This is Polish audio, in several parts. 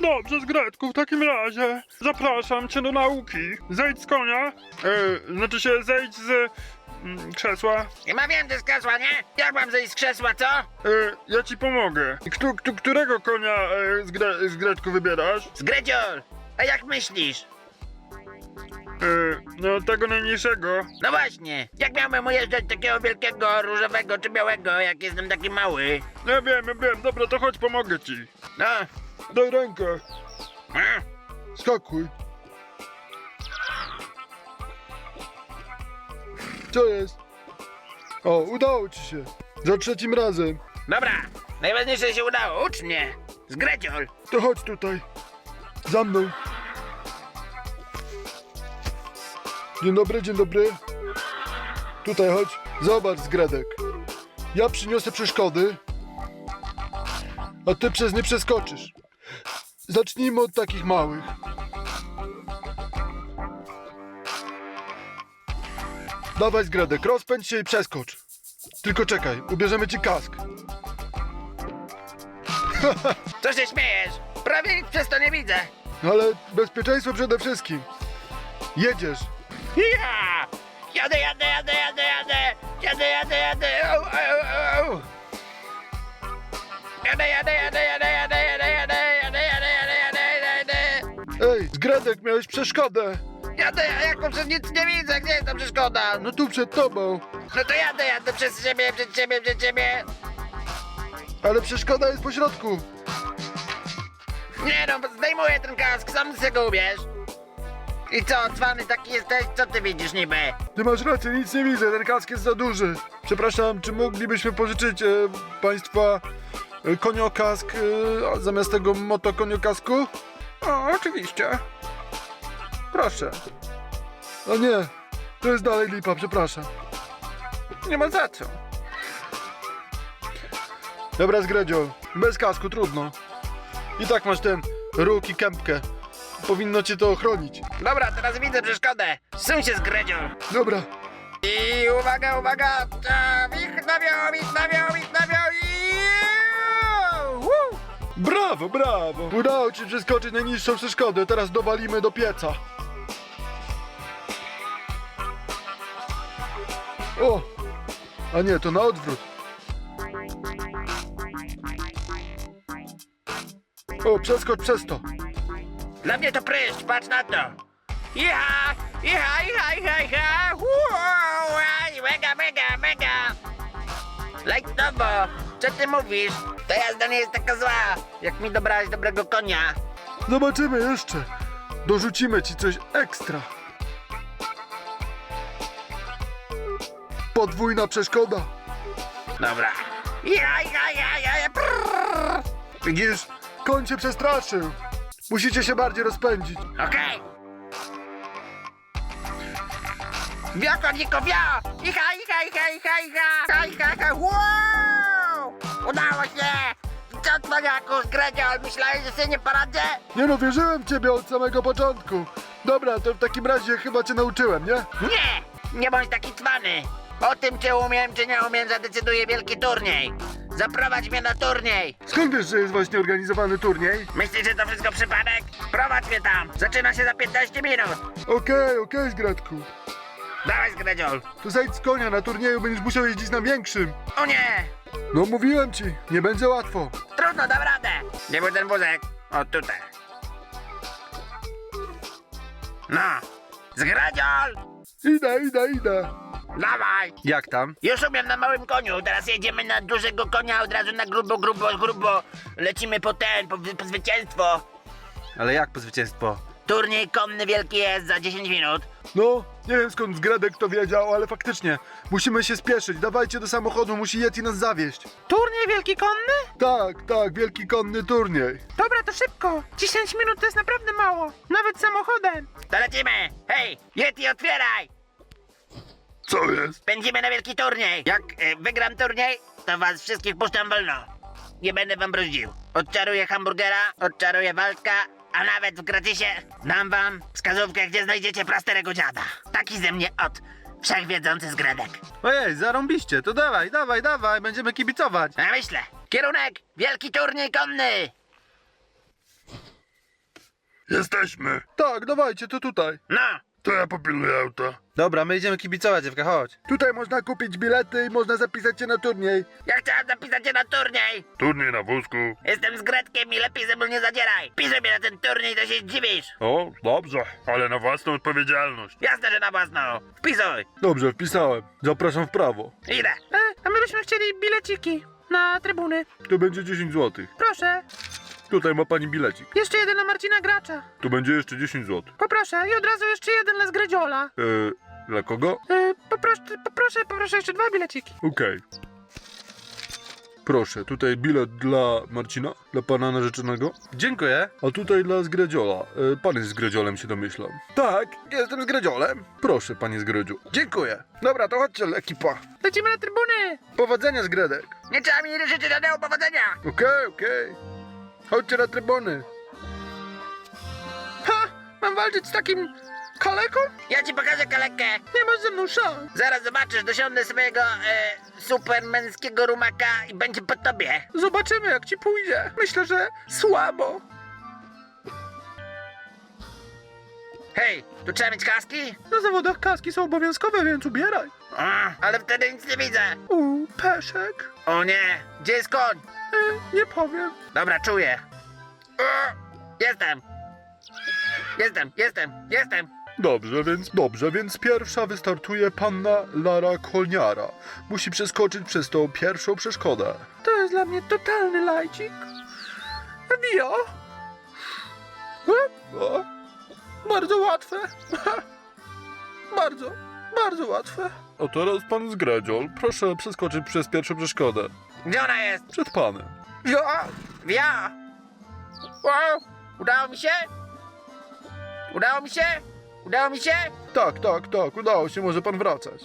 Dobrze, Zgretku, w takim razie zapraszam cię do nauki. Zejdź z konia, e, znaczy się zejdź z mm, krzesła. Nie ma więcej z krzesła, nie? Jak mam zejść z krzesła, co? E, ja ci pomogę. Którego konia e, z, gre, z Gretku wybierasz? Z Gredziol! A jak myślisz? E, no tego najmniejszego. No właśnie, jak miałbym ujeżdżać takiego wielkiego, różowego czy białego, jak jestem taki mały? Ja wiem, ja wiem, dobra, to chodź, pomogę ci. No, Daj rękę, skakuj. Co jest? O, udało ci się. Za trzecim razem. dobra, najważniejsze się udało, ucz mnie! Z Greciol! To chodź tutaj. Za mną. Dzień dobry, dzień dobry. Tutaj chodź. Zobacz, Zgredek. Ja przyniosę przeszkody, a ty przez nie przeskoczysz. Zacznijmy od takich małych. Dawaj, Zgredek, rozpędź się i przeskocz. Tylko czekaj, ubierzemy ci kask. Co się śmiejesz? Prawie nic przez to nie widzę! Ale bezpieczeństwo przede wszystkim. Jedziesz. Ja! Jadę, jadę, jadę, jadę, jadę! Jadę, jadę, jadę! Au, au, au, au. Jadę, jadę, jadę, jadę, jadę, jadę, jadę, Zgredek, miałeś przeszkodę. Jadę, a jaką przez nic nie widzę, gdzie jest ta przeszkoda? No tu przed tobą. No to jadę, jadę przez ciebie, przed ciebie, przed ciebie! Ale przeszkoda jest po środku. Nie no, zdejmuję ten kask, sam sobie go ubierz! I co, cwany taki jesteś? Co ty widzisz niby? Ty masz rację, nic nie widzę, ten kask jest za duży. Przepraszam, czy moglibyśmy pożyczyć e, państwa e, koniokask e, a zamiast tego motokoniokasku? O, oczywiście. Proszę. A nie, to jest dalej lipa, przepraszam. Nie ma za co. Dobra, Zgredziol, bez kasku trudno. I tak masz ten róg i kępkę. Powinno cię to ochronić. Dobra, teraz widzę przeszkodę! Suń się z gredzią! Dobra, I uwaga, uwaga! Wich nawiał, wich nawiał, wich nawiał i... Brawo, brawo! Udało ci przeskoczyć najniższą przeszkodę, teraz dowalimy do pieca. O! A nie, to na odwrót. O, przeskocz przez to. Dla mnie to pryszcz, patrz na to! Iha! Iha, iha, iha, iha! Wow! Mega, mega, mega! Lajtowo! Co ty mówisz? Ta jazda nie jest taka zła, jak mi dobrałeś dobrego konia. Zobaczymy jeszcze. Dorzucimy ci coś ekstra. Podwójna przeszkoda. Dobra. Iha, iha, iha, iha, prrrr. Widzisz? Koń cię przestraszył. Musicie się bardziej rozpędzić. Okej. Wio, koniko, wio! Icha, icha, icha, icha, icha! Icha, icha, icha, wow! Udało się! Co, cwaniaku, zgredziol, myślałeś, że się nie poradzę? Nie no, wierzyłem w ciebie od samego początku. Dobra, to w takim razie chyba cię nauczyłem, nie? Nie! Nie bądź taki cwany! O tym, czy umiem, czy nie umiem, zadecyduje wielki turniej! Zaprowadź mnie na turniej! Skąd wiesz, że jest właśnie organizowany turniej? Myślisz, że to wszystko przypadek? Prowadź mnie tam! Zaczyna się za 15 minut! Okej, okej, Zgradku. Dawaj, zgredziol! To zejdź z konia, na turnieju będziesz musiał jeździć na większym. O nie! No mówiłem ci, nie będzie łatwo. Trudno, dam radę! Gdzie był ten wózek? O, tutaj. No! Zgradziol! Idę, idę, idę. Dawaj! Jak tam? Już umiem na małym koniu, teraz jedziemy na dużego konia, od razu na grubo, grubo, grubo. Lecimy po ten, po, po zwycięstwo. Ale jak po zwycięstwo? Turniej konny wielki jest za 10 minut. No, nie wiem skąd Zgredek to wiedział, ale faktycznie, musimy się spieszyć. Dawajcie do samochodu, musi Yeti nas zawieść. Turniej wielki konny? Tak, tak, wielki konny turniej. Dobra, to szybko. 10 minut to jest naprawdę mało. Nawet samochodem. To lecimy! Hej, Yeti, otwieraj! Co jest? Pędzimy na wielki turniej. Jak e, wygram turniej, to was wszystkich puszczam wolno. Nie będę wam bruździł. Odczaruję hamburgera, odczaruję Waldka, a nawet w gratisie dam wam wskazówkę, gdzie znajdziecie prasterego dziada. Taki ze mnie od wszechwiedzący zgredek. Ojej, zarąbiście. To dawaj, dawaj, dawaj. Będziemy kibicować. A myślę, kierunek, wielki turniej konny. Jesteśmy. Tak, dawajcie, to tutaj. No, To ja popilnuję auta. Dobra, my idziemy kibicować, dziewka, chodź. Tutaj można kupić bilety i można zapisać się na turniej. ja chciałem zapisać się na turniej. Turniej na wózku. Jestem z Gretkiem i lepiej ze mną nie zadzieraj. Pisuj mnie na ten turniej, to się zdziwisz. O, dobrze, ale na własną odpowiedzialność. Jasne, że na własną. Wpisuj. Dobrze, wpisałem. Zapraszam w prawo. Idę. E, a my byśmy chcieli bileciki na trybuny. To będzie 10 zł. Proszę. Tutaj ma pani bilecik. Jeszcze jeden na Marcina Gracza. Tu będzie jeszcze 10 zł. Poproszę. I od razu jeszcze jeden dla Zgredziola. Eee, dla kogo? E, poproszę, poproszę, poproszę jeszcze dwa bileciki. Okej. Proszę, tutaj bilet dla Marcina, dla pana narzeczonego. Dziękuję. A tutaj dla Zgredziola. E, pan jest Zgredziolem, się domyślam. Tak, jestem Zgredziolem. Proszę, panie Zgredziu. Dziękuję. Dobra, to chodźcie, ekipa. Lecimy na trybuny. Powodzenia, Zgredek. Nie trzeba mi życzyć żadnego powodzenia. Okej, okej. Chodźcie na trybuny. Ha! Mam walczyć z takim kaleką? Ja ci pokażę kalekę. Nie masz ze mną szans. Zaraz zobaczysz, dosiądę swojego e, supermęskiego rumaka i będzie po tobie. Zobaczymy, jak ci pójdzie. Myślę, że słabo. Hej, tu trzeba mieć kaski? Na zawodach kaski są obowiązkowe, więc ubieraj. A, ale wtedy nic nie widzę. U, peszek. O nie, gdzie jest koń? E, nie powiem. Dobra, czuję. O, jestem. Jestem, jestem, jestem. Dobrze, więc dobrze, więc pierwsza wystartuje panna Lara Kolniara. Musi przeskoczyć przez tą pierwszą przeszkodę. To jest dla mnie totalny lajcik. Dio. E, O, Bardzo łatwe. bardzo, bardzo łatwe. a teraz pan Zgredziol. Proszę przeskoczyć przez pierwszą przeszkodę. Gdzie ona jest? Przed panem. Ja, ja. Wow, udało mi się? Udało mi się? Udało mi się? Tak, tak, tak, udało się, może pan wracać.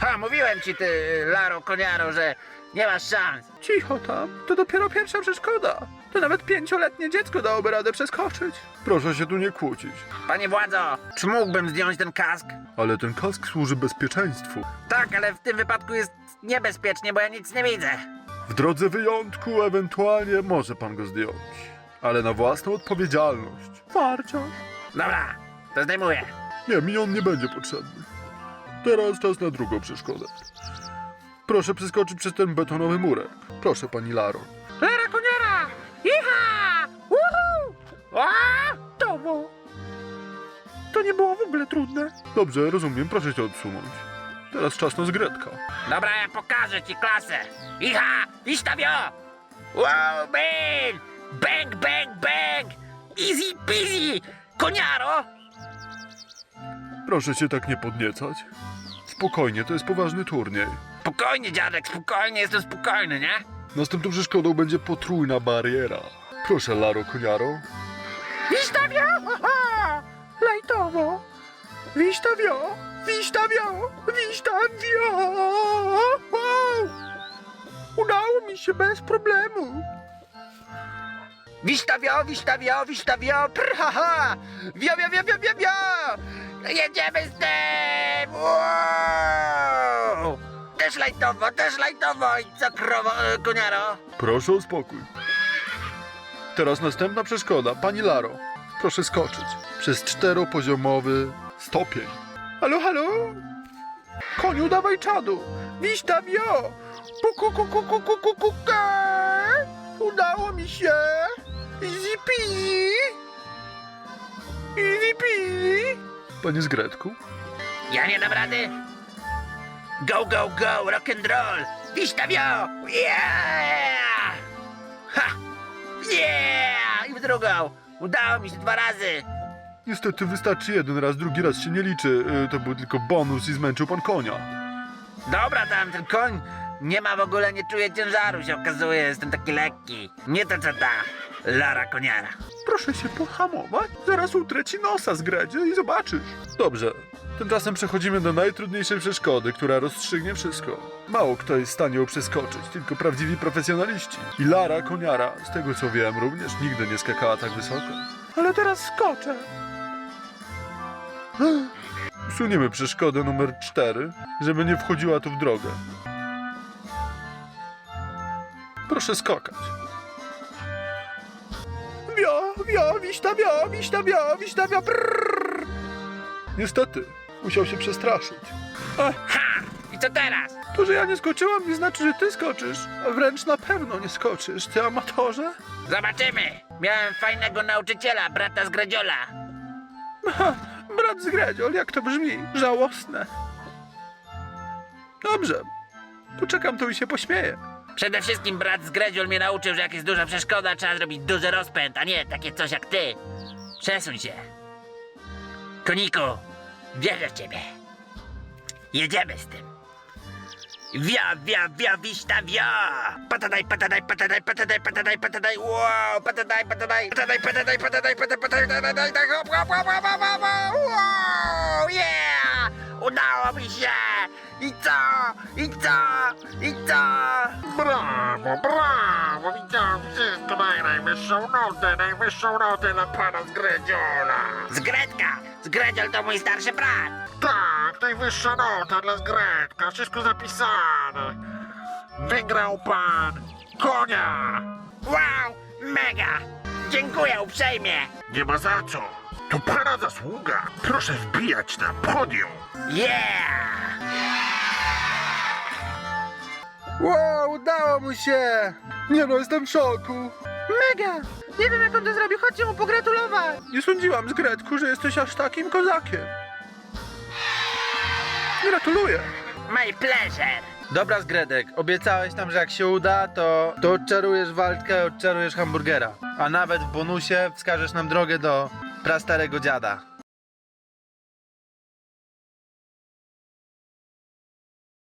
Ha, mówiłem ci ty, Laro Koniaro, że nie masz szans. Cicho tam, to dopiero pierwsza przeszkoda. To nawet pięcioletnie dziecko dałoby radę przeskoczyć. Proszę się tu nie kłócić. Panie władzo, czy mógłbym zdjąć ten kask? Ale ten kask służy bezpieczeństwu. Tak, ale w tym wypadku jest niebezpiecznie, bo ja nic nie widzę. W drodze wyjątku ewentualnie może pan go zdjąć. Ale na własną odpowiedzialność. Warcio. Dobra, to zdejmuję. Nie, mi on nie będzie potrzebny. Teraz czas na drugą przeszkodę. Proszę przeskoczyć przez ten betonowy murek. Proszę, pani Laro. A! Towo! To nie było w ogóle trudne. Dobrze, rozumiem, proszę się odsunąć. Teraz czas na zgredka. Dobra, ja pokażę ci klasę. Iha, istawio! Wow, man! Bang, bang, bang! Easy peasy! Koniaro! Proszę się tak nie podniecać. Spokojnie, to jest poważny turniej. Spokojnie, dziadek, spokojnie, jestem spokojny, nie? Następną przeszkodą będzie potrójna bariera. Proszę, Laro Koniaro. Wistawio! Lajtowo! Wistawio! Wistawio! Wistawio! Udało mi się bez problemu. Wistawio, wistawio, wistawio, prhaha! Wio, wio, wio, wio, wio, wio! Jedziemy z tym! Wow! Też lajtowo, też lajtowo! I co, krowo, e, koniaro? Proszę o spokój. Teraz następna przeszkoda. Pani Laro, proszę skoczyć przez czteropoziomowy stopień. Halo, halo? Koniu, dawaj czadu! Wistawio! Puku, kuku, kuku, kuku, Udało mi się! Easy peasy! Easy peasy! Panie Zgredku, Ja nie dam rady! Go, go, go, rock and roll! Wistawio! Yeah! Yeah! I w drugą! Udało mi się dwa razy! niestety wystarczy jeden raz, drugi raz się nie liczy. Y, To był tylko bonus i zmęczył pan konia. Dobra tam, ten koń nie ma w ogóle, nie czuje ciężaru się okazuje, jestem taki lekki. Nie to co ta Lara Koniara. Proszę się pohamować, zaraz utrę ci nosa z gredzie i zobaczysz. Dobrze, tymczasem przechodzimy do najtrudniejszej przeszkody, która rozstrzygnie wszystko. Mało kto jest w stanie ją przeskoczyć, tylko prawdziwi profesjonaliści. I Lara Koniara, z tego co wiem, również nigdy nie skakała tak wysoko. Ale teraz skoczę. Usuniemy przeszkodę numer 4, żeby nie wchodziła tu w drogę. Proszę skakać. Wio, wio, wiśta, wio, wiśta, wio, wiśta, wio, brrr. Niestety, musiał się przestraszyć. Ach, Ha! I co teraz? to, że ja nie skoczyłam, nie znaczy, że ty skoczysz. A wręcz na pewno nie skoczysz, ty amatorze. Zobaczymy. Miałem fajnego nauczyciela, brata z Gredziola. Ha, brat z Gredziol, jak to brzmi, żałosne. Dobrze, poczekam tu i się pośmieję. Przede wszystkim brat z Gredziol mnie nauczył, że jak jest duża przeszkoda, trzeba zrobić duży rozpęd, a nie takie coś jak ty. Przesuń się. Koniku, wierzę w ciebie. Jedziemy z tym. Wia, wia, wia, wiśta, wia! Patadaj, patadaj, patadaj, patadaj, patadaj, patadaj, wow! Patadaj, patadaj, patadaj, patadaj, patadaj, patadaj, patadaj, patadaj, najwyższą notę, najwyższą notę dla pana z Gredziola. Z Gretka! Z Gredziol to mój starszy brat! Tak, najwyższa nota dla Zgredka, wszystko zapisane. Wygrał pan konia. Wow! Mega! Dziękuję uprzejmie! Nie ma za co. To pana zasługa. Proszę wbijać na podium. Yeah! Wow, udało mu się! Nie no, jestem w szoku. Mega! Nie wiem jak on to zrobił, chodźcie mu pogratulować. Nie sądziłam z Gretku, że jesteś aż takim kozakiem. Gratuluję. My pleasure! Dobra, Zgredek, obiecałeś nam, że jak się uda, to, to odczarujesz walkę, odczarujesz hamburgera. A nawet w bonusie wskażesz nam drogę do prastarego dziada.